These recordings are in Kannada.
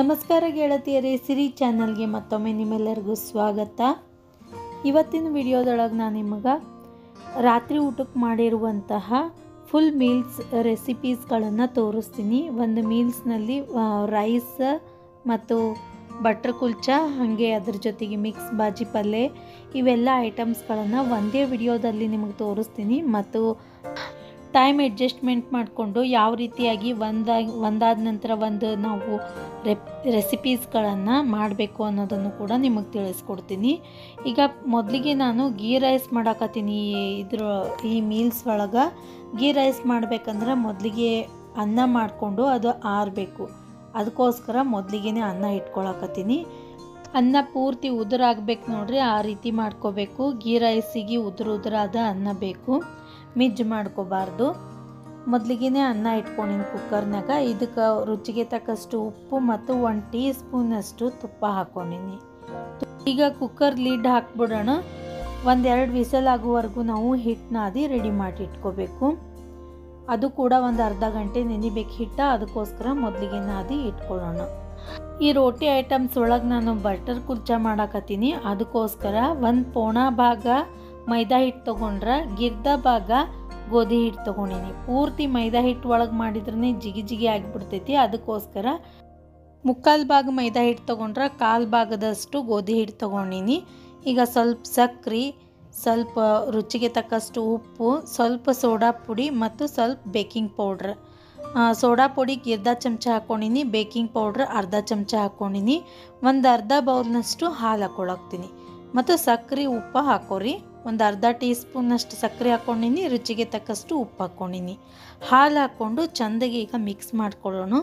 ನಮಸ್ಕಾರ ಗೆಳತಿಯರೇ, ಸಿರಿ ಚಾನಲ್ಗೆ ಮತ್ತೊಮ್ಮೆ ನಿಮ್ಮೆಲ್ಲರಿಗೂ ಸ್ವಾಗತ. ಇವತ್ತಿನ ವಿಡಿಯೋದೊಳಗೆ ನಾನು ನಿಮಗೆ ರಾತ್ರಿ ಊಟಕ್ಕೆ ಮಾಡಿರುವಂತಹ ಫುಲ್ ಮೀಲ್ಸ್ ರೆಸಿಪೀಸ್ಗಳನ್ನು ತೋರಿಸ್ತೀನಿ. ಒಂದು ಮೀಲ್ಸ್ನಲ್ಲಿ ರೈಸ್ ಮತ್ತು ಬಟ್ರ್ ಕುಲ್ಚಾ, ಹಾಗೆ ಅದ್ರ ಜೊತೆಗೆ ಮಿಕ್ಸ್ ಬಾಜಿ ಪಲ್ಯ ಇವೆಲ್ಲ ಐಟಮ್ಸ್ಗಳನ್ನು ಒಂದೇ ವಿಡಿಯೋದಲ್ಲಿ ನಿಮಗೆ ತೋರಿಸ್ತೀನಿ. ಮತ್ತು ಟೈಮ್ ಅಡ್ಜಸ್ಟ್ಮೆಂಟ್ ಮಾಡಿಕೊಂಡು ಯಾವ ರೀತಿಯಾಗಿ ಒಂದಾಗಿ, ಒಂದಾದ ನಂತರ ಒಂದು ನಾವು ರೆಪ್ ರೆಸಿಪೀಸ್ಗಳನ್ನು ಮಾಡಬೇಕು ಅನ್ನೋದನ್ನು ಕೂಡ ನಿಮಗೆ ತಿಳಿಸ್ಕೊಡ್ತೀನಿ. ಈಗ ಮೊದಲಿಗೆ ನಾನು ಗೀ ರೈಸ್ ಮಾಡಾಕತ್ತೀನಿ ಇದ್ರ, ಈ ಮೀಲ್ಸ್ ಒಳಗೆ. ಗೀ ರೈಸ್ ಮಾಡಬೇಕಂದ್ರೆ ಮೊದಲಿಗೆ ಅನ್ನ ಮಾಡಿಕೊಂಡು ಅದು ಆರಬೇಕು. ಅದಕ್ಕೋಸ್ಕರ ಮೊದಲಿಗೆ ಅನ್ನ ಇಟ್ಕೊಳಕತ್ತೀನಿ. ಅನ್ನ ಪೂರ್ತಿ ಉದುರಾಗಬೇಕು ನೋಡ್ರಿ, ಆ ರೀತಿ ಮಾಡ್ಕೋಬೇಕು. ಗೀ ರೈಸಿಗೆ ಉದುರು ಉದುರಾದ ಅನ್ನ ಬೇಕು. ಮಿಜ್ ಮಾಡ್ಕೋಬಾರ್ದು. ಮೊದಲಿಗೆ ಅನ್ನ ಇಟ್ಕೊಂಡಿನಿ ಕುಕ್ಕರ್ನಾಗ ಇದಕ್ಕೆ ರುಚಿಗೆ ತಕ್ಕಷ್ಟು ಉಪ್ಪು ಮತ್ತು ಒಂದು ಟೀ ಸ್ಪೂನಷ್ಟು ತುಪ್ಪ ಹಾಕ್ಕೊಂಡಿನಿ ಈಗ ಕುಕ್ಕರ್ ಲಿಡ್ ಹಾಕ್ಬಿಡೋಣ. ಒಂದೆರಡು ವಿಸಲ್ ಆಗುವವರೆಗೂ ನಾವು ಹಿಟ್ಟನ್ನಾದಿ ರೆಡಿ ಮಾಡಿ ಇಟ್ಕೋಬೇಕು. ಅದು ಕೂಡ ಒಂದು ಅರ್ಧ ಗಂಟೆ ನೆನಿಬೇಕು ಹಿಟ್ಟ. ಅದಕ್ಕೋಸ್ಕರ ಮೊದಲಿಗೆ ನಾದಿ ಇಟ್ಕೊಳ್ಳೋಣ. ಈ ರೋಟಿ ಐಟಮ್ಸ್ ಒಳಗೆ ನಾನು ಬಟರ್ ಕುರ್ಚಾ ಮಾಡಾಕತ್ತೀನಿ. ಅದಕ್ಕೋಸ್ಕರ ಒಂದು ಪೋಣ ಭಾಗ ಮೈದಾ ಹಿಟ್ಟು ತೊಗೊಂಡ್ರೆ ಗಿರ್ದ ಭಾಗ ಗೋಧಿ ಹಿಟ್ಟು ತೊಗೊಂಡಿನಿ. ಪೂರ್ತಿ ಮೈದಾ ಹಿಟ್ಟು ಒಳಗೆ ಮಾಡಿದ್ರೆ ಜಿಗಿ ಜಿಗಿ ಆಗಿಬಿಡ್ತೈತಿ. ಅದಕ್ಕೋಸ್ಕರ ಮುಕ್ಕಾಲು ಭಾಗ ಮೈದಾ ಹಿಟ್ಟು ತೊಗೊಂಡ್ರೆ ಕಾಲು ಭಾಗದಷ್ಟು ಗೋಧಿ ಹಿಟ್ಟು ತೊಗೊಂಡಿನಿ. ಈಗ ಸ್ವಲ್ಪ ಸಕ್ರೆ, ಸ್ವಲ್ಪ ರುಚಿಗೆ ತಕ್ಕಷ್ಟು ಉಪ್ಪು, ಸ್ವಲ್ಪ ಸೋಡಾ ಪುಡಿ ಮತ್ತು ಸ್ವಲ್ಪ ಬೇಕಿಂಗ್ ಪೌಡ್ರ್. ಸೋಡಾ ಪುಡಿ ಅರ್ಧ ಚಮಚ ಹಾಕ್ಕೊಂಡಿನಿ ಬೇಕಿಂಗ್ ಪೌಡ್ರ್ ಅರ್ಧ ಚಮಚ ಹಾಕ್ಕೊಂಡಿನಿ ಒಂದು ಅರ್ಧ ಬೌಲ್ನಷ್ಟು ಹಾಲು ಹಾಕ್ಕೊಳಕ್ತೀನಿ ಮತ್ತು ಸಕ್ಕರೆ ಉಪ್ಪು ಹಾಕೋರಿ. ಒಂದು ಅರ್ಧ ಟೀ ಸ್ಪೂನಷ್ಟು ಸಕ್ಕರೆ ಹಾಕ್ಕೊಂಡಿನಿ, ರುಚಿಗೆ ತಕ್ಕಷ್ಟು ಉಪ್ಪು ಹಾಕ್ಕೊಂಡಿನಿ. ಹಾಲು ಹಾಕ್ಕೊಂಡು ಚೆಂದಾಗಿ ಈಗ ಮಿಕ್ಸ್ ಮಾಡ್ಕೊಳ್ಳೋಣ.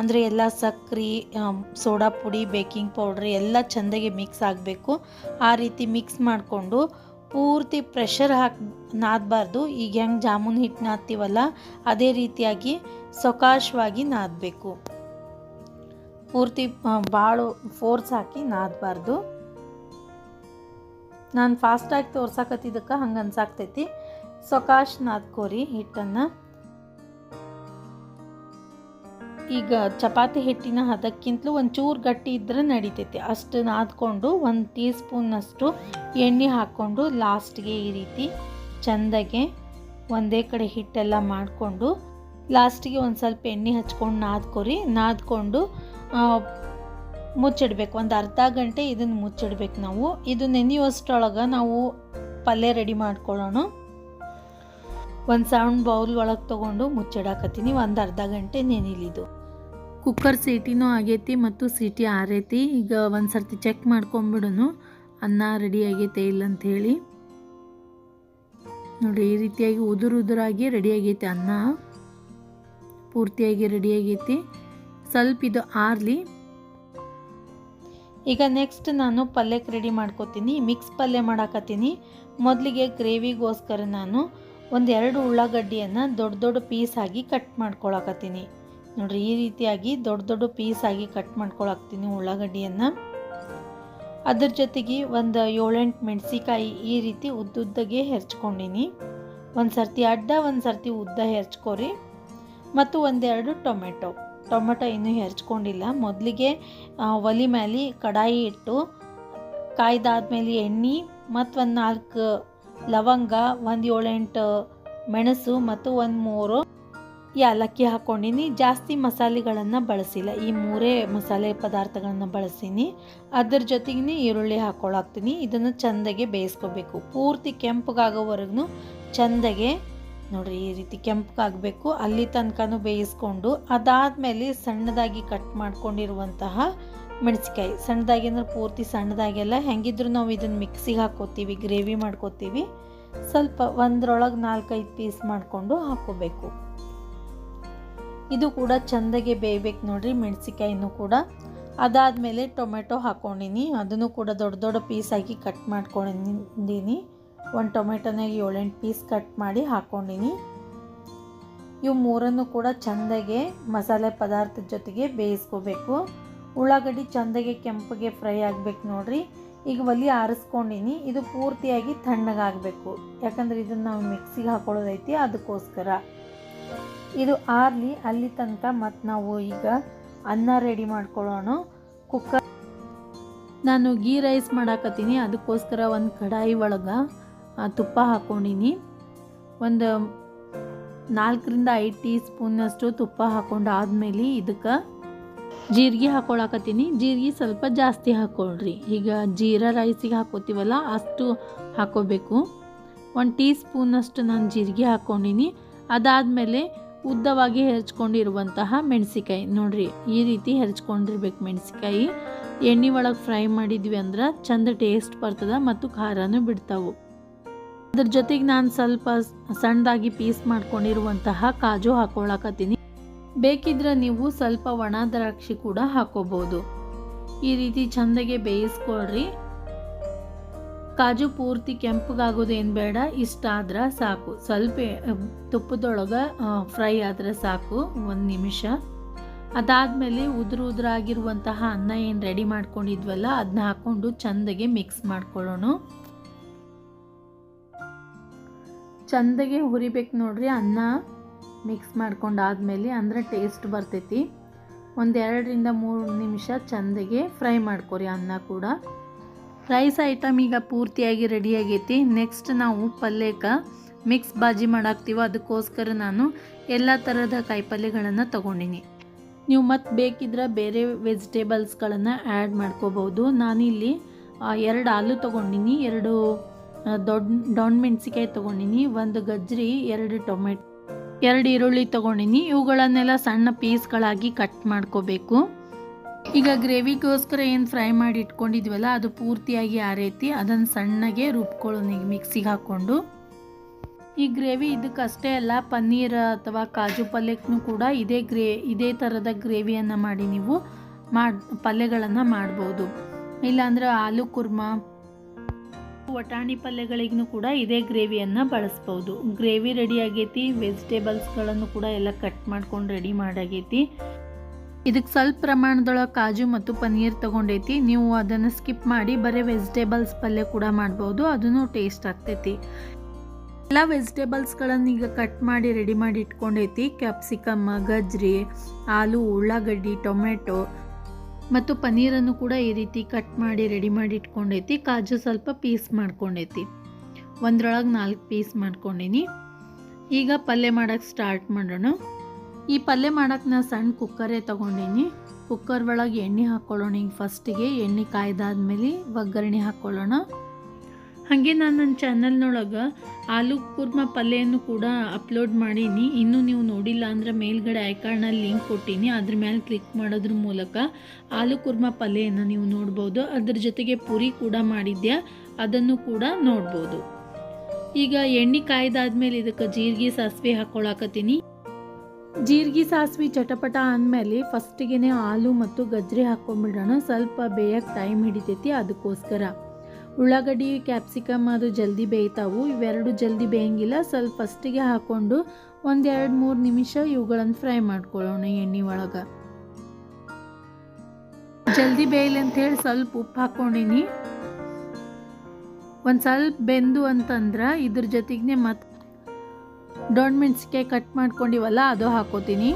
ಅಂದರೆ ಎಲ್ಲ ಸಕ್ಕರೆ ಸೋಡಾ ಪುಡಿ ಬೇಕಿಂಗ್ ಪೌಡ್ರ್ ಎಲ್ಲ ಚೆಂದಾಗಿ ಮಿಕ್ಸ್ ಆಗಬೇಕು. ಆ ರೀತಿ ಮಿಕ್ಸ್ ಮಾಡಿಕೊಂಡು ಪೂರ್ತಿ ಪ್ರೆಷರ್ ಹಾಕಿ, ನಾದಬಾರ್ದು. ಈಗ ಹೆಂಗೆ ಜಾಮೂನ್ ಹಿಟ್ಟು ನಾದ್ತೀವಲ್ಲ, ಅದೇ ರೀತಿಯಾಗಿ ಸೊಕಾಶವಾಗಿ ನಾದಬೇಕು. ಪೂರ್ತಿ ಭಾಳ ಫೋರ್ಸ್ ಹಾಕಿ ನಾದಬಾರ್ದು. ನಾನು ಫಾಸ್ಟಾಗಿ ತೋರ್ಸಾಕತ್ತಿದ್ದಕ್ಕೆ ಹಂಗೆ ಅನ್ಸಾಕ್ತೈತಿ. ಸೊಕಾಶ್ ನಾದ್ಕೋರಿ ಹಿಟ್ಟನ್ನು. ಈಗ ಚಪಾತಿ ಹಿಟ್ಟಿನ ಹದಕ್ಕಿಂತಲೂ ಒಂಚೂರು ಗಟ್ಟಿ ಇದ್ದರೆ ನಡಿತೈತಿ. ಅಷ್ಟು ನಾದ್ಕೊಂಡು ಒಂದು ಟೀ ಸ್ಪೂನ್ನಷ್ಟು ಎಣ್ಣೆ ಹಾಕ್ಕೊಂಡು ಲಾಸ್ಟ್ಗೆ ಈ ರೀತಿ ಚಂದಗೆ ಒಂದೇ ಕಡೆ ಹಿಟ್ಟೆಲ್ಲ ಮಾಡಿಕೊಂಡು ಲಾಸ್ಟಿಗೆ ಒಂದು ಸ್ವಲ್ಪ ಎಣ್ಣೆ ಹಚ್ಕೊಂಡು ನಾದ್ಕೋರಿ. ನಾದ್ಕೊಂಡು ಮುಚ್ಚಿಡ್ಬೇಕು. ಒಂದು ಅರ್ಧ ಗಂಟೆ ಇದನ್ನು ಮುಚ್ಚಿಡ್ಬೇಕು ನಾವು. ಇದು ನೆನೆಯುವಷ್ಟೊಳಗೆ ನಾವು ಪಲ್ಯ ರೆಡಿ ಮಾಡ್ಕೊಳ್ಳೋಣ. ಒಂದು ಸೌಂಡ್ ಬೌಲ್ ಒಳಗೆ ತೊಗೊಂಡು ಮುಚ್ಚಿಡಾಕತ್ತೀನಿ. ಒಂದು ಅರ್ಧ ಗಂಟೆ ನೆನಿಲಿದು. ಕುಕ್ಕರ್ ಸೀಟಿನೂ ಆಗೈತಿ ಮತ್ತು ಸೀಟಿ ಆರೈತಿ. ಈಗ ಒಂದು ಸರ್ತಿ ಚೆಕ್ ಮಾಡ್ಕೊಂಬಿಡೋನು. ಅನ್ನ ರೆಡಿ ಆಗೈತೆ ಇಲ್ಲ ಹೇಳಿ ನೋಡಿ, ಈ ರೀತಿಯಾಗಿ ಉದುರು ಉದುರಾಗಿ ರೆಡಿ ಆಗೈತೆ ಅನ್ನ. ಪೂರ್ತಿಯಾಗಿ ರೆಡಿ ಆಗೈತಿ. ಸ್ವಲ್ಪ ಇದು ಆರ್ಲಿ. ಈಗ ನೆಕ್ಸ್ಟ್ ನಾನು ಪಲ್ಯಕ್ಕೆ ರೆಡಿ ಮಾಡ್ಕೋತೀನಿ ಮಿಕ್ಸ್ ಪಲ್ಯ ಮಾಡಾಕತ್ತೀನಿ. ಮೊದಲಿಗೆ ಗ್ರೇವಿಗೋಸ್ಕರ ನಾನು ಒಂದೆರಡು ಉಳ್ಳಾಗಡ್ಡಿಯನ್ನು ದೊಡ್ಡ ದೊಡ್ಡ ಪೀಸಾಗಿ ಕಟ್ ಮಾಡ್ಕೊಳಕತ್ತೀನಿ. ನೋಡ್ರಿ, ಈ ರೀತಿಯಾಗಿ ದೊಡ್ಡ ದೊಡ್ಡ ಪೀಸಾಗಿ ಕಟ್ ಮಾಡ್ಕೊಳಕ್ತೀನಿ ಉಳ್ಳಾಗಡ್ಡಿಯನ್ನು. ಅದ್ರ ಜೊತೆಗೆ ಒಂದು ಏಳೆಂಟು ಮೆಣಸಿಕಾಯಿ ಈ ರೀತಿ ಉದ್ದುದ್ದಗೆ ಹೆರ್ಚ್ಕೊಂಡಿನಿ. ಒಂದು ಸರ್ತಿ ಅಡ್ಡ ಒಂದು ಸರ್ತಿ ಉದ್ದ ಹೆರ್ಚ್ಕೊರಿ. ಮತ್ತು ಒಂದೆರಡು ಟೊಮೆಟೊ. ಟೊಮೆಟೊ ಇನ್ನೂ ಹೆರ್ಚ್ಕೊಂಡಿಲ್ಲ. ಮೊದಲಿಗೆ ಒಲಿ ಮೇಲೆ ಕಡಾಯಿ ಇಟ್ಟು, ಕಾಯ್ದಾದ್ಮೇಲೆ ಎಣ್ಣೆ ಮತ್ತು ಒಂದು ನಾಲ್ಕು ಲವಂಗ, ಒಂದು ಏಳೆಂಟು ಮೆಣಸು ಮತ್ತು ಒಂದು ಮೂರು ಏಲಕ್ಕಿ ಹಾಕ್ಕೊಂಡಿನಿ ಜಾಸ್ತಿ ಮಸಾಲೆಗಳನ್ನು ಬಳಸಿಲ್ಲ. ಈ ಮೂರೇ ಮಸಾಲೆ ಪದಾರ್ಥಗಳನ್ನು ಬಳಸೀನಿ. ಅದ್ರ ಜೊತೆಗೆ ಈರುಳ್ಳಿ ಹಾಕ್ಕೊಳಾಕ್ತೀನಿ ಇದನ್ನು ಚೆಂದಾಗೆ ಬೇಯಿಸ್ಕೋಬೇಕು. ಪೂರ್ತಿ ಕೆಂಪಗಾಗೋವರೆಗೂ ಚೆಂದಾಗೆ ನೋಡ್ರಿ, ಈ ರೀತಿ ಕೆಂಪಗಾಗಬೇಕು. ಅಲ್ಲಿ ತನಕನೂ ಬೇಯಿಸ್ಕೊಂಡು, ಅದಾದಮೇಲೆ ಸಣ್ಣದಾಗಿ ಕಟ್ ಮಾಡ್ಕೊಂಡಿರುವಂತಹ ಮೆಣಸಿಕಾಯಿ ಸಣ್ಣದಾಗಿ ಅಂದ್ರೆ ಪೂರ್ತಿ ಸಣ್ಣದಾಗೆಲ್ಲ ಹೆಂಗಿದ್ರು ನಾವು ಇದನ್ನು ಮಿಕ್ಸಿಗೆ ಹಾಕ್ಕೋತೀವಿ ಗ್ರೇವಿ ಮಾಡ್ಕೋತೀವಿ. ಸ್ವಲ್ಪ ಒಂದರೊಳಗೆ ನಾಲ್ಕೈದು ಪೀಸ್ ಮಾಡಿಕೊಂಡು ಹಾಕ್ಕೋಬೇಕು ಇದು ಕೂಡ ಚೆಂದಾಗೆ ಬೇಯಬೇಕು ನೋಡ್ರಿ ಮೆಣಸಿಕಾಯಿನೂ ಕೂಡ. ಅದಾದಮೇಲೆ ಟೊಮೆಟೊ ಹಾಕ್ಕೊಂಡಿನಿ ಅದನ್ನು ಕೂಡ ದೊಡ್ಡ ದೊಡ್ಡ ಪೀಸಾಗಿ ಕಟ್ ಮಾಡ್ಕೊಂಡಿದ್ದೀನಿ ಒಂದು ಟೊಮೆಟೊನಾಗ ಏಳೆಂಟು ಪೀಸ್ ಕಟ್ ಮಾಡಿ ಹಾಕ್ಕೊಂಡಿನಿ ಇವು ಮೂರನ್ನು ಕೂಡ ಚೆಂದಾಗೆ ಮಸಾಲೆ ಪದಾರ್ಥದ ಜೊತೆಗೆ ಬೇಯಿಸ್ಕೋಬೇಕು. ಉಳ್ಳಾಗಡ್ಡಿ ಚೆಂದಾಗೆ ಕೆಂಪಗೆ ಫ್ರೈ ಆಗಬೇಕು ನೋಡ್ರಿ. ಈಗ ಒಲಿ ಆರಿಸ್ಕೊಂಡಿನಿ. ಇದು ಪೂರ್ತಿಯಾಗಿ ತಣ್ಣಗಾಗಬೇಕು. ಯಾಕಂದ್ರೆ ಇದನ್ನು ನಾವು ಮಿಕ್ಸಿಗೆ ಹಾಕೊಳ್ಳೋದೈತಿ ಅದಕ್ಕೋಸ್ಕರ. ಇದು ಆರಲಿ, ಅಲ್ಲಿ ತನಕ ಮತ್ತು ನಾವು ಈಗ ಅನ್ನ ರೆಡಿ ಮಾಡ್ಕೊಳ್ಳೋಣ. ಕುಕ್ಕರ್ ನಾನು ಗೀ ರೈಸ್ ಮಾಡಾಕತ್ತೀನಿ. ಅದಕ್ಕೋಸ್ಕರ ಒಂದು ಕಡಾಯಿ ಒಳಗೆ ತುಪ್ಪ ಹಾಕ್ಕೊಂಡಿನಿ ಒಂದು ನಾಲ್ಕರಿಂದ ಐದು ಟೀ ಸ್ಪೂನಷ್ಟು ತುಪ್ಪ ಹಾಕ್ಕೊಂಡು ಆದಮೇಲೆ ಇದಕ್ಕೆ ಜೀರಿಗೆ ಹಾಕ್ಕೊಳಕತ್ತೀನಿ ಜೀರಿಗೆ ಸ್ವಲ್ಪ ಜಾಸ್ತಿ ಹಾಕ್ಕೊಳ್ರಿ ಈಗ ಜೀರಾ ರೈಸಿಗೆ ಹಾಕೋತೀವಲ್ಲ ಅಷ್ಟು ಹಾಕೋಬೇಕು. ಒಂದು ಟೀ ಸ್ಪೂನಷ್ಟು ನಾನು ಜೀರಿಗೆ ಹಾಕ್ಕೊಂಡಿನಿ ಅದಾದಮೇಲೆ ಉದ್ದವಾಗಿ ಹೆರ್ಚ್ಕೊಂಡಿರುವಂತಹ ಮೆಣಸಿಕಾಯಿ ನೋಡ್ರಿ, ಈ ರೀತಿ ಹೆರ್ಚ್ಕೊಂಡಿರ್ಬೇಕು ಮೆಣಸಿಕಾಯಿ ಎಣ್ಣೆ ಒಳಗೆ ಫ್ರೈ ಮಾಡಿದ್ವಿ ಅಂದ್ರೆ ಚಂದ ಟೇಸ್ಟ್ ಬರ್ತದೆ ಮತ್ತು ಖಾರನೂ ಬಿಡ್ತಾವು. ಅದ್ರ ಜೊತೆಗೆ ನಾನು ಸ್ವಲ್ಪ ಸಣ್ಣದಾಗಿ ಪೀಸ್ ಮಾಡ್ಕೊಂಡಿರುವಂತಹ ಕಾಜು ಹಾಕೊಳಕತ್ತೀನಿ. ಬೇಕಿದ್ರೆ ನೀವು ಸ್ವಲ್ಪ ಒಣ ದ್ರಾಕ್ಷಿ ಕೂಡ ಹಾಕೋಬಹುದು ಈ ರೀತಿ ಚಂದಗೆ ಬೇಯಿಸ್ಕೊಳ್ರಿ. ಕಾಜು ಪೂರ್ತಿ ಕೆಂಪಗಾಗೋದೇನು ಬೇಡ, ಇಷ್ಟ ಆದ್ರೆ ಸಾಕು. ಸ್ವಲ್ಪ ತುಪ್ಪದೊಳಗೆ ಫ್ರೈ ಆದರೆ ಸಾಕು, ಒಂದು ನಿಮಿಷ. ಅದಾದಮೇಲೆ ಉದುರು ಉದುರಾಗಿರುವಂತಹ ಅನ್ನ ಏನು ರೆಡಿ ಮಾಡ್ಕೊಂಡಿದ್ವಲ್ಲ ಅದನ್ನ ಹಾಕ್ಕೊಂಡು ಚಂದಗೆ ಮಿಕ್ಸ್ ಮಾಡ್ಕೊಳ್ಳೋಣ. ಚಂದಗೆ ಹುರಿಬೇಕು ನೋಡ್ರಿ, ಅನ್ನ ಮಿಕ್ಸ್ ಮಾಡ್ಕೊಂಡಾದ್ಮೇಲೆ ಅಂದರೆ ಟೇಸ್ಟ್ ಬರ್ತೈತಿ. ಒಂದು ಎರಡರಿಂದ ಮೂರು ನಿಮಿಷ ಚಂದಗೆ ಫ್ರೈ ಮಾಡ್ಕೊರಿ ಅನ್ನ ಕೂಡ. ರೈಸ್ ಐಟಮ್ ಈಗ ಪೂರ್ತಿಯಾಗಿ ರೆಡಿ ಆಗೈತಿ. ನೆಕ್ಸ್ಟ್ ನಾವು ಪಲ್ಯಕ್ಕೆ ಮಿಕ್ಸ್ ಬಾಜಿ ಮಾಡಾಕ್ತೀವೋ ಅದಕ್ಕೋಸ್ಕರ ನಾನು ಎಲ್ಲ ಥರದ ಕಾಯಿಪಲ್ಯಗಳನ್ನು ತೊಗೊಂಡಿನಿ. ನೀವು ಮತ್ತೆ ಬೇಕಿದ್ರೆ ಬೇರೆ ವೆಜಿಟೇಬಲ್ಸ್ಗಳನ್ನು ಆ್ಯಡ್ ಮಾಡ್ಕೋಬೋದು ನಾನಿಲ್ಲಿ ಎರಡು ಆಲೂ ತೊಗೊಂಡಿನಿ, ಎರಡು ದೊಡ್ಡ ದೊಣ್ಣ ಮೆಣಸಿಕಾಯಿ ತೊಗೊಂಡಿನಿ, ಒಂದು ಗಜ್ಜರಿ ಎರಡು ಟೊಮೆಟೊ, ಎರಡು ಈರುಳ್ಳಿ ತೊಗೊಂಡಿನಿ. ಇವುಗಳನ್ನೆಲ್ಲ ಸಣ್ಣ ಪೀಸ್ಗಳಾಗಿ ಕಟ್ ಮಾಡ್ಕೋಬೇಕು. ಈಗ ಗ್ರೇವಿಗೋಸ್ಕರ ಏನು ಫ್ರೈ ಮಾಡಿ ಇಟ್ಕೊಂಡಿದ್ವಲ್ಲ, ಅದು ಪೂರ್ತಿಯಾಗಿ ಆರೈತಿ. ಅದನ್ನು ಸಣ್ಣಗೆ ರುಬ್ಕೊಳ್ಳೋಣ ಈಗ ಮಿಕ್ಸಿಗೆ ಹಾಕ್ಕೊಂಡು. ಈ ಗ್ರೇವಿ ಇದಕ್ಕಷ್ಟೇ ಅಲ್ಲ, ಪನ್ನೀರ್ ಅಥವಾ ಕಾಜು ಪಲ್ಯಕ್ಕೂ ಕೂಡ ಇದೇ ಗ್ರೇ, ಇದೇ ಥರದ ಗ್ರೇವಿಯನ್ನು ಮಾಡಿ ನೀವು ಮಾಡಿ, ಪಲ್ಯಗಳನ್ನು ಮಾಡ್ಬೋದು. ಇಲ್ಲಾಂದ್ರೆ ಆಲೂ ಕುರ್ಮಾ ವಟಾಣಿ ಪಲ್ಯಗಳಿಗೂ ಕೂಡ ಇದೇ ಗ್ರೇವಿಯನ್ನು ಬಳಸ್ಬೋದು. ಗ್ರೇವಿ ರೆಡಿ ಆಗೈತಿ ವೆಜಿಟೇಬಲ್ಸ್ಗಳನ್ನು ಕೂಡ ಎಲ್ಲ ಕಟ್ ಮಾಡ್ಕೊಂಡು ರೆಡಿ ಮಾಡಾಗೈತಿ. ಇದಕ್ಕೆ ಸ್ವಲ್ಪ ಪ್ರಮಾಣದೊಳಗೆ ಕಾಜು ಮತ್ತು ಪನ್ನೀರ್ ತೊಗೊಂಡೈತಿ. ನೀವು ಅದನ್ನು ಸ್ಕಿಪ್ ಮಾಡಿ ಬರೀ ವೆಜಿಟೇಬಲ್ಸ್ ಪಲ್ಯ ಕೂಡ ಮಾಡ್ಬೋದು, ಅದನ್ನು ಟೇಸ್ಟ್ ಆಗ್ತೈತಿ. ಎಲ್ಲ ವೆಜಿಟೇಬಲ್ಸ್ಗಳನ್ನು ಈಗ ಕಟ್ ಮಾಡಿ ರೆಡಿ ಮಾಡಿ ಇಟ್ಕೊಂಡೈತಿ. ಕ್ಯಾಪ್ಸಿಕಮ್ ಗಜ್ರಿ, ಆಲೂ, ಉಳ್ಳಾಗಡ್ಡಿ ಟೊಮೆಟೊ ಮತ್ತು ಪನ್ನೀರನ್ನು ಕೂಡ ಈ ರೀತಿ ಕಟ್ ಮಾಡಿ ರೆಡಿ ಮಾಡಿ ಇಟ್ಕೊಂಡೈತಿ. ಕಾಜು ಸ್ವಲ್ಪ ಪೀಸ್ ಮಾಡ್ಕೊಂಡೈತಿ. ಒಂದ್ರೊಳಗೆ ನಾಲ್ಕು ಪೀಸ್ ಮಾಡ್ಕೊಂಡಿನಿ. ಈಗ ಪಲ್ಯ ಮಾಡೋಕ್ಕೆ ಸ್ಟಾರ್ಟ್ ಮಾಡೋಣ. ಈ ಪಲ್ಯ ಮಾಡೋಕ್ಕೆ ನಾನು ಸಣ್ಣ ಕುಕ್ಕರೇ ತೊಗೊಂಡಿನಿ. ಕುಕ್ಕರ್ ಒಳಗೆ ಎಣ್ಣೆ ಹಾಕ್ಕೊಳ್ಳೋಣ ಈಗ ಫಸ್ಟಿಗೆ ಎಣ್ಣೆ ಕಾಯ್ದಾದ್ಮೇಲೆ ಒಗ್ಗರಣೆ ಹಾಕ್ಕೊಳ್ಳೋಣ ಹಾಗೆ ನಾನು ನನ್ನ ಚಾನಲ್ನೊಳಗೆ ಆಲೂ ಕುರ್ಮ ಪಲ್ಯನೂ ಕೂಡ ಅಪ್ಲೋಡ್ ಮಾಡೀನಿ. ಇನ್ನೂ ನೀವು ನೋಡಿಲ್ಲ ಅಂದರೆ ಮೇಲ್ಗಡೆ ಐಕಾರ್ನಲ್ಲಿ ಲಿಂಕ್ ಕೊಟ್ಟೀನಿ. ಅದ್ರ ಮೇಲೆ ಕ್ಲಿಕ್ ಮಾಡೋದ್ರ ಮೂಲಕ ಆಲೂ ಕುರ್ಮ ಪಲ್ಯನ ನೀವು ನೋಡ್ಬೋದು. ಅದ್ರ ಜೊತೆಗೆ ಪುರಿ ಕೂಡ ಮಾಡಿದ್ದೆ ಅದನ್ನು ಕೂಡ ನೋಡ್ಬೋದು. ಈಗ ಎಣ್ಣೆ ಕಾಯ್ದಾದ್ಮೇಲೆ ಇದಕ್ಕೆ ಜೀರಿಗೆ, ಸಾಸಿವೆ ಹಾಕ್ಕೊಳಕತ್ತೀನಿ ಜೀರಿಗೆ, ಸಾಸಿವೆ ಚಟಪಟ ಅಂದಮೇಲೆ ಫಸ್ಟಿಗೆ ಆಲೂ ಮತ್ತು ಗಜ್ಜರಿ ಹಾಕ್ಕೊಂಡ್ಬಿಡೋಣ ಸ್ವಲ್ಪ ಬೇಯಕ್ಕೆ ಟೈಮ್ ಹಿಡಿತೈತಿ. ಅದಕ್ಕೋಸ್ಕರ. ಉಳ್ಳಾಗಡ್ಡಿ, ಕ್ಯಾಪ್ಸಿಕಮ್ ಅದು ಜಲ್ದಿ ಬೇಯ್ತಾವು. ಇವೆರಡು ಜಲ್ದಿ ಬೇಯಂಗಿಲ್ಲ. ಸ್ವಲ್ಪ ಫಸ್ಟಿಗೆ ಹಾಕ್ಕೊಂಡು ಒಂದೆರಡು ಮೂರು ನಿಮಿಷ ಇವುಗಳನ್ನು ಫ್ರೈ ಮಾಡ್ಕೊಳ್ಳೋಣ ಎಣ್ಣೆ ಒಳಗೆ. ಜಲ್ದಿ ಬೇಯಲಿ ಅಂತ ಹೇಳಿ ಸ್ವಲ್ಪ ಉಪ್ಪು ಹಾಕ್ಕೊಂಡಿನಿ. ಒಂದು ಸ್ವಲ್ಪ ಬೆಂದು ಅಂತಂದ್ರೆ ಇದ್ರ ಜೊತೆಗೆ ಮತ್ತೆ ದೊಡ್ಡ ಮೆಣಸಿಕಾಯಿ ಕಟ್ ಮಾಡ್ಕೊಂಡಿವಲ್ಲ ಅದು ಹಾಕೋತೀನಿ.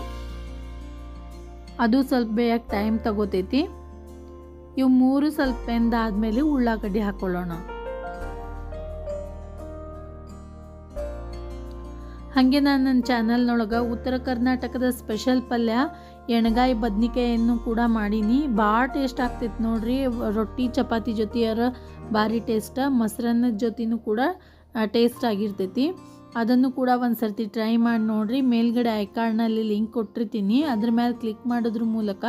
ಅದು ಸ್ವಲ್ಪ ಬೇಯಕ್ಕೆ ಟೈಮ್ ತಗೋತೈತಿ. ಇವು ಮೂರು ಸ್ವಲ್ಪ ಬೆಂದಾದ್ಮೇಲೆ ಉಳ್ಳಾಗಡ್ಡಿ ಹಾಕೊಳ್ಳೋಣ. ಹಾಗೆ ನಾನು ನನ್ನ ಚಾನಲ್ನೊಳಗೆ ಉತ್ತರ ಕರ್ನಾಟಕದ ಸ್ಪೆಷಲ್ ಪಲ್ಯ, ಎಣ್ಗಾಯಿ ಬದ್ನಿಕಾಯನ್ನು ಕೂಡ ಮಾಡೀನಿ. ಭಾಳ ಟೇಸ್ಟ್ ಆಗ್ತೈತೆ ನೋಡ್ರಿ. ರೊಟ್ಟಿ, ಚಪಾತಿ ಜೊತೆಯಾರ ಭಾರಿ ಟೇಸ್ಟ, ಮೊಸರನ್ನದ ಜೊತೆಯೂ ಕೂಡ ಟೇಸ್ಟ್ ಆಗಿರ್ತೈತಿ. ಅದನ್ನು ಕೂಡ ಒಂದು ಸರ್ತಿ ಟ್ರೈ ಮಾಡಿ ನೋಡಿರಿ. ಮೇಲ್ಗಡೆ ಐಕಾರ್ಡ್ನಲ್ಲಿ ಲಿಂಕ್ ಕೊಟ್ಟಿರ್ತೀನಿ. ಅದ್ರ ಮೇಲೆ ಕ್ಲಿಕ್ ಮಾಡೋದ್ರ ಮೂಲಕ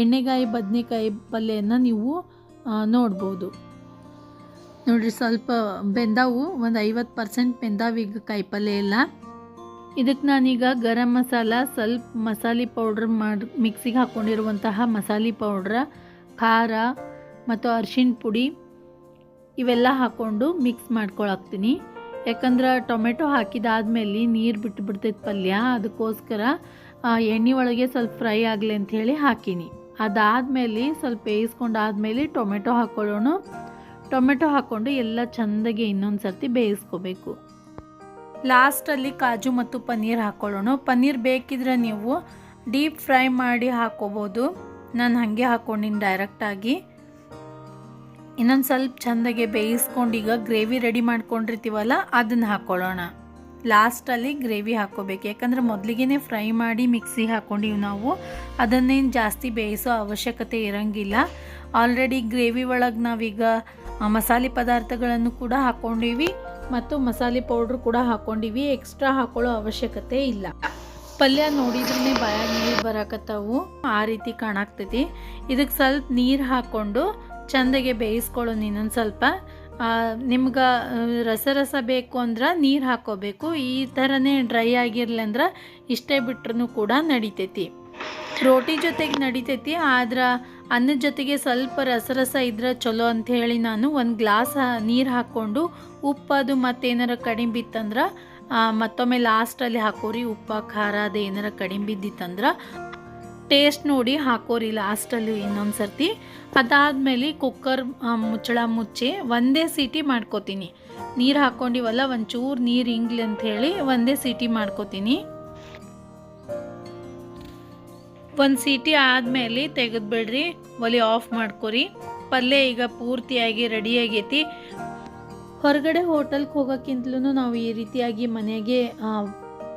ಎಣ್ಣೆಗಾಯಿ, ಬದನೆಕಾಯಿ ಪಲ್ಯನ ನೀವು ನೋಡ್ಬೋದು. ನೋಡಿರಿ ಸ್ವಲ್ಪ ಬೆಂದಾವು, ಒಂದು ಐವತ್ತು ಪರ್ಸೆಂಟ್ ಬೆಂದಾವು ಈಗ ಕಾಯಿಪಲ್ಯ ಎಲ್ಲ. ಇದಕ್ಕೆ ನಾನೀಗ ಗರಂ ಮಸಾಲ, ಸ್ವಲ್ಪ ಮಸಾಲೆ ಪೌಡ್ರ್ ಮಾಡಿ ಮಿಕ್ಸಿಗೆ ಹಾಕ್ಕೊಂಡಿರುವಂತಹ ಮಸಾಲೆ ಪೌಡ್ರ ಖಾರ ಮತ್ತು ಅರ್ಶಿಣ ಪುಡಿ ಇವೆಲ್ಲ ಹಾಕ್ಕೊಂಡು ಮಿಕ್ಸ್ ಮಾಡ್ಕೊಳಕ್ತೀನಿ. ಯಾಕಂದ್ರೆ ಟೊಮೆಟೊ ಹಾಕಿದಾದ್ಮೇಲೆ ನೀರು ಬಿಟ್ಟು ಬಿಡ್ತೈತೆ ಪಲ್ಯ, ಅದಕ್ಕೋಸ್ಕರ ಎಣ್ಣೆ ಒಳಗೆ ಸ್ವಲ್ಪ ಫ್ರೈ ಆಗಲಿ ಅಂಥೇಳಿ ಹಾಕೀನಿ. ಅದಾದಮೇಲೆ ಸ್ವಲ್ಪ ಬೇಯಿಸ್ಕೊಂಡಾದ್ಮೇಲೆ ಟೊಮೆಟೊ ಹಾಕ್ಕೊಳ್ಳೋಣ ಟೊಮೆಟೊ ಹಾಕ್ಕೊಂಡು ಎಲ್ಲ ಚೆಂದಾಗಿ ಇನ್ನೊಂದು ಸರ್ತಿ ಬೇಯಿಸ್ಕೋಬೇಕು. ಲಾಸ್ಟಲ್ಲಿ ಕಾಜು ಮತ್ತು ಪನ್ನೀರ್ ಹಾಕ್ಕೊಳ್ಳೋಣ ಪನ್ನೀರ್ ಬೇಕಿದ್ರೆ ನೀವು ಡೀಪ್ ಫ್ರೈ ಮಾಡಿ ಹಾಕೋಬೋದು. ನಾನು ಹಾಗೆ ಹಾಕ್ಕೊಂಡಿನಿ ಡೈರೆಕ್ಟಾಗಿ ಇನ್ನೊಂದು ಸ್ವಲ್ಪ ಚೆಂದಾಗೆ ಬೇಯಿಸ್ಕೊಂಡು ಈಗ ಗ್ರೇವಿ ರೆಡಿ ಮಾಡ್ಕೊಂಡಿರ್ತೀವಲ್ಲ, ಅದನ್ನು ಹಾಕ್ಕೊಳ್ಳೋಣ ಲಾಸ್ಟಲ್ಲಿ ಗ್ರೇವಿ ಹಾಕ್ಕೋಬೇಕು. ಯಾಕಂದ್ರೆ ಮೊದಲಿಗೆ ಫ್ರೈ ಮಾಡಿ ಮಿಕ್ಸಿ ಹಾಕ್ಕೊಂಡಿವಿ ನಾವು. ಅದನ್ನೇನು ಜಾಸ್ತಿ ಬೇಯಿಸೋ ಅವಶ್ಯಕತೆ ಇರೋಂಗಿಲ್ಲ. ಆಲ್ರೆಡಿ ಗ್ರೇವಿ ಒಳಗೆ ನಾವೀಗ ಮಸಾಲೆ ಪದಾರ್ಥಗಳನ್ನು ಕೂಡ ಹಾಕ್ಕೊಂಡಿವಿ ಮತ್ತು ಮಸಾಲೆ ಪೌಡ್ರ್ ಕೂಡ ಹಾಕ್ಕೊಂಡಿವಿ ಎಕ್ಸ್ಟ್ರಾ ಹಾಕೊಳ್ಳೋ ಅವಶ್ಯಕತೆ ಇಲ್ಲ. ಪಲ್ಯ ನೋಡಿದ್ರೇ ಬಾಯಾಗ ನೀರು ಬರಾಕತ್ತಾವು. ಆ ರೀತಿ ಕಾಣಾಕ್ತೈತಿ. ಇದಕ್ಕೆ ಸ್ವಲ್ಪ ನೀರು ಹಾಕ್ಕೊಂಡು ಚಂದಗೆ ಬೇಯಿಸ್ಕೊಳ್ಳೋಣ ಇನ್ನೊಂದು ಸ್ವಲ್ಪ ನಿಮ್ಗೆ ರಸ ರಸ ಬೇಕು ಅಂದ್ರೆ ನೀರು ಹಾಕೋಬೇಕು. ಈ ಥರನೇ ಡ್ರೈ ಆಗಿರಲಿ ಅಂದ್ರೆ ಇಷ್ಟೇ ಬಿಟ್ರೂ ಕೂಡ ನಡಿತೈತಿ. ರೋಟಿ ಜೊತೆಗೆ ನಡಿತೈತಿ, ಆದ್ರೆ ಅನ್ನದ ಜೊತೆಗೆ ಸ್ವಲ್ಪ ರಸ ರಸ ಇದ್ರೆ ಚಲೋ ಅಂತ ಹೇಳಿ ನಾನು ಒಂದು ಗ್ಲಾಸ್ ನೀರು ಹಾಕ್ಕೊಂಡು ಉಪ್ಪದು ಮತ್ತೇನಾರ ಕಡಿಮೆ ಬಿತ್ತಂದ್ರೆ ಮತ್ತೊಮ್ಮೆ ಲಾಸ್ಟಲ್ಲಿ ಹಾಕೋರಿ ಉಪ್ಪು, ಖಾರ ಅದು ಏನಾರ ಕಡಿಮೆ ಬಿದ್ದಿತ್ತಂದ್ರೆ ಟೇಸ್ಟ್ ನೋಡಿ ಹಾಕೋರಿ ಲಾಸ್ಟಲ್ಲಿ ಇನ್ನೊಂದು ಸರ್ತಿ. ಅದಾದಮೇಲೆ ಕುಕ್ಕರ್ ಮುಚ್ಚಳ ಮುಚ್ಚಿ ಒಂದೇ ಸೀಟಿ ಮಾಡ್ಕೋತೀನಿ. ನೀರು ಹಾಕ್ಕೊಂಡಿವಲ್ಲ ಒಂಚೂರು ನೀರು ಇಂಗ್ಲಿ ಅಂತ ಹೇಳಿ ಒಂದೇ ಸೀಟಿ ಮಾಡ್ಕೋತೀನಿ. ಒಂದು ಸೀಟಿ ಆದಮೇಲೆ ತೆಗೆದುಬಿಡ್ರಿ, ಒಲೆ ಆಫ್ ಮಾಡ್ಕೊರಿ. ಪಲ್ಯ ಈಗ ಪೂರ್ತಿಯಾಗಿ ರೆಡಿ ಆಗೈತಿ. ಹೊರಗಡೆ ಹೋಟೆಲ್ಗೆ ಹೋಗೋಕ್ಕಿಂತಲೂ ನಾವು ಈ ರೀತಿಯಾಗಿ ಮನೆಗೆ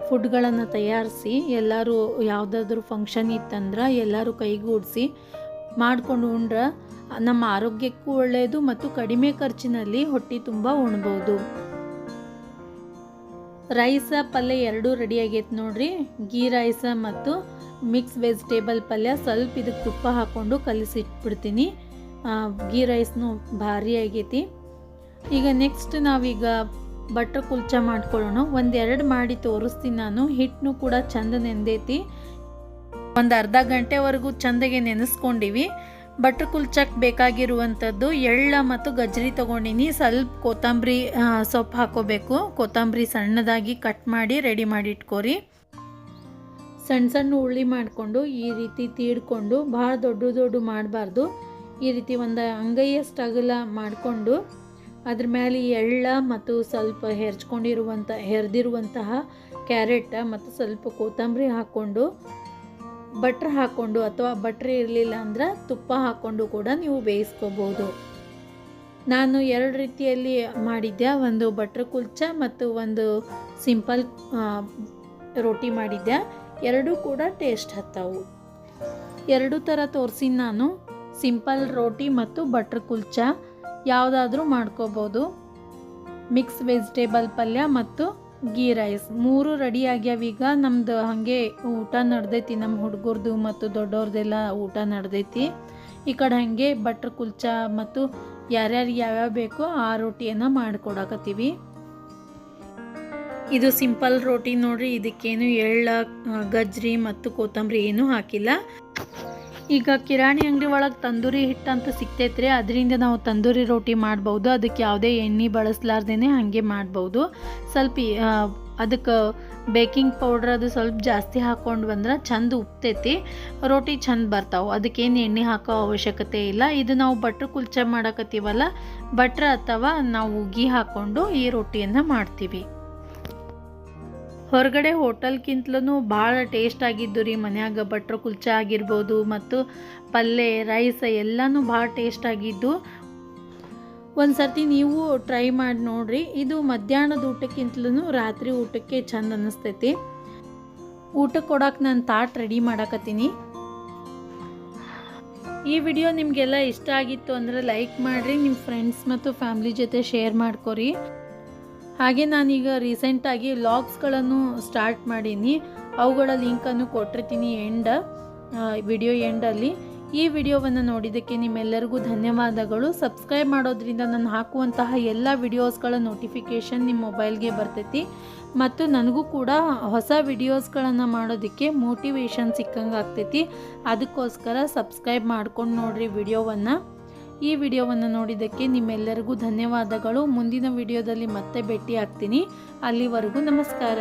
ಫುಡ್ಗಳನ್ನು ತಯಾರಿಸಿ, ಎಲ್ಲರೂ ಯಾವುದಾದ್ರೂ ಫಂಕ್ಷನ್ ಇತ್ತಂದ್ರೆ ಎಲ್ಲರೂ ಕೈಗೂಡಿಸಿ ಮಾಡಿಕೊಂಡು ಉಂಡ್ರೆ ನಮ್ಮ ಆರೋಗ್ಯಕ್ಕೂ ಒಳ್ಳೆಯದು ಮತ್ತು ಕಡಿಮೆ ಖರ್ಚಿನಲ್ಲಿ ಹೊಟ್ಟೆ ತುಂಬ ಉಣ್ಬೋದು. ರೈಸ ಪಲ್ಯ ಎರಡೂ ರೆಡಿ ಆಗೈತೆ ನೋಡ್ರಿ. ಗೀ ರೈಸ ಮತ್ತು ಮಿಕ್ಸ್ ವೆಜಿಟೇಬಲ್ ಪಲ್ಯ ಸ್ವಲ್ಪ ಇದಕ್ಕೆ ತುಪ್ಪ ಹಾಕ್ಕೊಂಡು ಕಲಿಸಿಟ್ಬಿಡ್ತೀನಿ. ಗೀ ರೈಸ್ನು ಭಾರಿ ಆಗೈತಿ. ಈಗ ನೆಕ್ಸ್ಟ್ ನಾವೀಗ ಬಟ್ರ್ ಕುಲ್ಚ ಮಾಡ್ಕೊಳ್ಳೋಣ. ಒಂದೆರಡು ಮಾಡಿ ತೋರಿಸ್ತೀನಿ ನಾನು. ಹಿಟ್ಟನ್ನು ಕೂಡ ಚಂದ ನೆಂದೈತಿ. ಒಂದು ಅರ್ಧ ಗಂಟೆವರೆಗೂ ಚಂದಗೆ ನೆನೆಸ್ಕೊಂಡಿವಿ. ಬಟ್ರ್ ಕುಲ್ಚಕ್ಕೆ ಬೇಕಾಗಿರುವಂಥದ್ದು ಎಳ್ಳ ಮತ್ತು ಗಜ್ರಿ ತೊಗೊಂಡಿನಿ. ಸ್ವಲ್ಪ ಕೊತ್ತಂಬರಿ ಸೊಪ್ಪು ಹಾಕೋಬೇಕು. ಕೊತ್ತಂಬರಿ ಸಣ್ಣದಾಗಿ ಕಟ್ ಮಾಡಿ ರೆಡಿ ಮಾಡಿ ಇಟ್ಕೋರಿ. ಸಣ್ಣ ಸಣ್ಣ ಉಳ್ಳಿ ಮಾಡಿಕೊಂಡು ಈ ರೀತಿ ತೀಡ್ಕೊಂಡು ಭಾಳ ದೊಡ್ಡ ದೊಡ್ಡ ಮಾಡಬಾರ್ದು. ಈ ರೀತಿ ಒಂದು ಅಂಗೈಯಷ್ಟು ಅಗಲ ಮಾಡಿಕೊಂಡು ಅದ್ರ ಮೇಲೆ ಎಳ್ಳ ಮತ್ತು ಸ್ವಲ್ಪ ಹೆರ್ಚ್ಕೊಂಡಿರುವಂಥ ಹೆರ್ದಿರುವಂತಹ ಕ್ಯಾರೆಟ್ ಮತ್ತು ಸ್ವಲ್ಪ ಕೊತ್ತಂಬರಿ ಹಾಕ್ಕೊಂಡು, ಬಟ್ರ್ ಹಾಕ್ಕೊಂಡು ಅಥವಾ ಬಟ್ರ್ ಇರಲಿಲ್ಲ ಅಂದ್ರೆ ತುಪ್ಪ ಹಾಕ್ಕೊಂಡು ಕೂಡ ನೀವು ಬೇಯಿಸ್ಕೋಬೋದು. ನಾನು ಎರಡು ರೀತಿಯಲ್ಲಿ ಮಾಡಿದ್ದೆ. ಒಂದು ಬಟ್ರ್ ಕುಲ್ಚ ಮತ್ತು ಒಂದು ಸಿಂಪಲ್ ರೋಟಿ ಮಾಡಿದ್ದೆ. ಎರಡೂ ಕೂಡ ಟೇಸ್ಟ್ ಹತ್ತವು. ಎರಡು ಥರ ತೋರಿಸಿ ನಾನು. ಸಿಂಪಲ್ ರೋಟಿ ಮತ್ತು ಬಟ್ರ್ ಕುಲ್ಚ. ಯಾವುದಾದ್ರೂ ಮಾಡ್ಕೋಬೋದು. ಮಿಕ್ಸ್ ವೆಜಿಟೇಬಲ್ ಪಲ್ಯ ಮತ್ತು ಗೀ ರೈಸ್ ಮೂರು ರೆಡಿ ಆಗ್ಯಾವ ಈಗ. ನಮ್ದು ಹಾಗೆ ಊಟ ನಡೆದೈತಿ. ನಮ್ಮ ಹುಡುಗರ್ದು ಮತ್ತು ದೊಡ್ಡವ್ರದ್ದೆಲ್ಲ ಊಟ ನಡೆದೈತಿ. ಈ ಕಡೆ ಹಾಗೆ ಬಟ್ರ್ ಕುಲ್ಚ ಮತ್ತು ಯಾರ್ಯಾರು ಯಾವ್ಯಾವ ಬೇಕೋ ಆ ರೊಟ್ಟಿಯನ್ನು ಮಾಡಿಕೊಡಕತ್ತೀವಿ. ಇದು ಸಿಂಪಲ್ ರೋಟಿ ನೋಡ್ರಿ. ಇದಕ್ಕೇನು ಎಳ್ಳ, ಗಜ್ರಿ ಮತ್ತು ಕೊತ್ತಂಬರಿ ಏನೂ ಹಾಕಿಲ್ಲ. ಈಗ ಕಿರಾಣಿ ಅಂಗಡಿ ಒಳಗೆ ತಂದೂರಿ ಹಿಟ್ಟು ಅಂತ ಸಿಗ್ತೈತ್ರಿ. ಅದರಿಂದ ನಾವು ತಂದೂರಿ ರೋಟಿ ಮಾಡ್ಬೋದು. ಅದಕ್ಕೆ ಯಾವುದೇ ಎಣ್ಣೆ ಬಳಸಲಾರ್ದೇನೆ ಹಾಗೆ ಮಾಡ್ಬೋದು. ಸ್ವಲ್ಪ ಅದಕ್ಕೆ ಬೇಕಿಂಗ್ ಪೌಡ್ರ್ ಅದು ಸ್ವಲ್ಪ ಜಾಸ್ತಿ ಹಾಕ್ಕೊಂಡು ಬಂದ್ರೆ ಚಂದ ಉಪ್ತೈತಿ. ರೋಟಿ ಚಂದ ಬರ್ತಾವೆ. ಅದಕ್ಕೇನು ಎಣ್ಣೆ ಹಾಕೋ ಅವಶ್ಯಕತೆ ಇಲ್ಲ. ಇದು ನಾವು ಬಟ್ರ್ ಕುಲ್ಚೆ ಮಾಡಕತ್ತೀವಲ್ಲ, ಬಟ್ರ್ ಅಥವಾ ನಾವು ಗೀ ಹಾಕ್ಕೊಂಡು ಈ ರೊಟ್ಟಿಯನ್ನು ಮಾಡ್ತೀವಿ. ಹೊರಗಡೆ ಹೋಟೆಲ್ಗಿಂತಲೂ ಭಾಳ ಟೇಸ್ಟ್ ಆಗಿದ್ದು ರೀ, ಮನ್ಯಾಗ ಬಟ್ರ್ ಕುಲ್ಚ ಆಗಿರ್ಬೋದು ಮತ್ತು ಪಲ್ಯ ರೈಸ್ ಎಲ್ಲನೂ ಭಾಳ ಟೇಸ್ಟ್ ಆಗಿದ್ದು. ಒಂದು ಸರ್ತಿ ನೀವು ಟ್ರೈ ಮಾಡಿ ನೋಡಿರಿ, ಇದು ಮಧ್ಯಾಹ್ನದ ಊಟಕ್ಕಿಂತಲೂ ರಾತ್ರಿ ಊಟಕ್ಕೆ ಚಂದ ಅನ್ನಿಸ್ತೈತಿ ಊಟಕ್ಕೆ ಕೊಡಕ್ಕೆ ನಾನು ತಾಟ್ ರೆಡಿ ಮಾಡಕತ್ತೀನಿ. ಈ ವಿಡಿಯೋ ನಿಮಗೆಲ್ಲ ಇಷ್ಟ ಆಗಿತ್ತು ಅಂದರೆ ಲೈಕ್ ಮಾಡಿರಿ ನಿಮ್ಮ ಫ್ರೆಂಡ್ಸ್ ಮತ್ತು ಫ್ಯಾಮ್ಲಿ ಜೊತೆ ಶೇರ್ ಮಾಡ್ಕೊರಿ. ಹಾಗೆ ನಾನೀಗ ರೀಸೆಂಟಾಗಿ ಲಾಗ್ಸ್ಗಳನ್ನು ಸ್ಟಾರ್ಟ್ ಮಾಡೀನಿ. ಅವುಗಳ ಲಿಂಕನ್ನು ಕೊಟ್ಟಿರ್ತೀನಿ ಎಂಡ ವಿಡಿಯೋ ಎಂಡಲ್ಲಿ ಈ ವಿಡಿಯೋವನ್ನು ನೋಡಿದ್ದಕ್ಕೆ ನಿಮ್ಮೆಲ್ಲರಿಗೂ ಧನ್ಯವಾದಗಳು. ಸಬ್ಸ್ಕ್ರೈಬ್ ಮಾಡೋದ್ರಿಂದ ನಾನು ಹಾಕುವಂತಹ ಎಲ್ಲ ವಿಡಿಯೋಸ್ಗಳ ನೋಟಿಫಿಕೇಷನ್ ನಿಮ್ಮ ಮೊಬೈಲ್ಗೆ ಬರ್ತೈತಿ. ಮತ್ತು ನನಗೂ ಕೂಡ ಹೊಸ ವಿಡಿಯೋಸ್ಗಳನ್ನು ಮಾಡೋದಕ್ಕೆ ಮೋಟಿವೇಶನ್ ಸಿಕ್ಕಂಗೆ ಆಗ್ತೈತಿ ಅದಕ್ಕೋಸ್ಕರ ಸಬ್ಸ್ಕ್ರೈಬ್ ಮಾಡ್ಕೊಂಡು ನೋಡಿರಿ ವಿಡಿಯೋವನ್ನು ಈ ವಿಡಿಯೋವನ್ನು ನೋಡಿದ್ದಕ್ಕೆ ನಿಮ್ಮೆಲ್ಲರಿಗೂ ಧನ್ಯವಾದಗಳು. ಮುಂದಿನ ವಿಡಿಯೋದಲ್ಲಿ ಮತ್ತೆ ಭೇಟಿ ಆಗ್ತೀನಿ ಅಲ್ಲಿವರೆಗೂ ನಮಸ್ಕಾರ.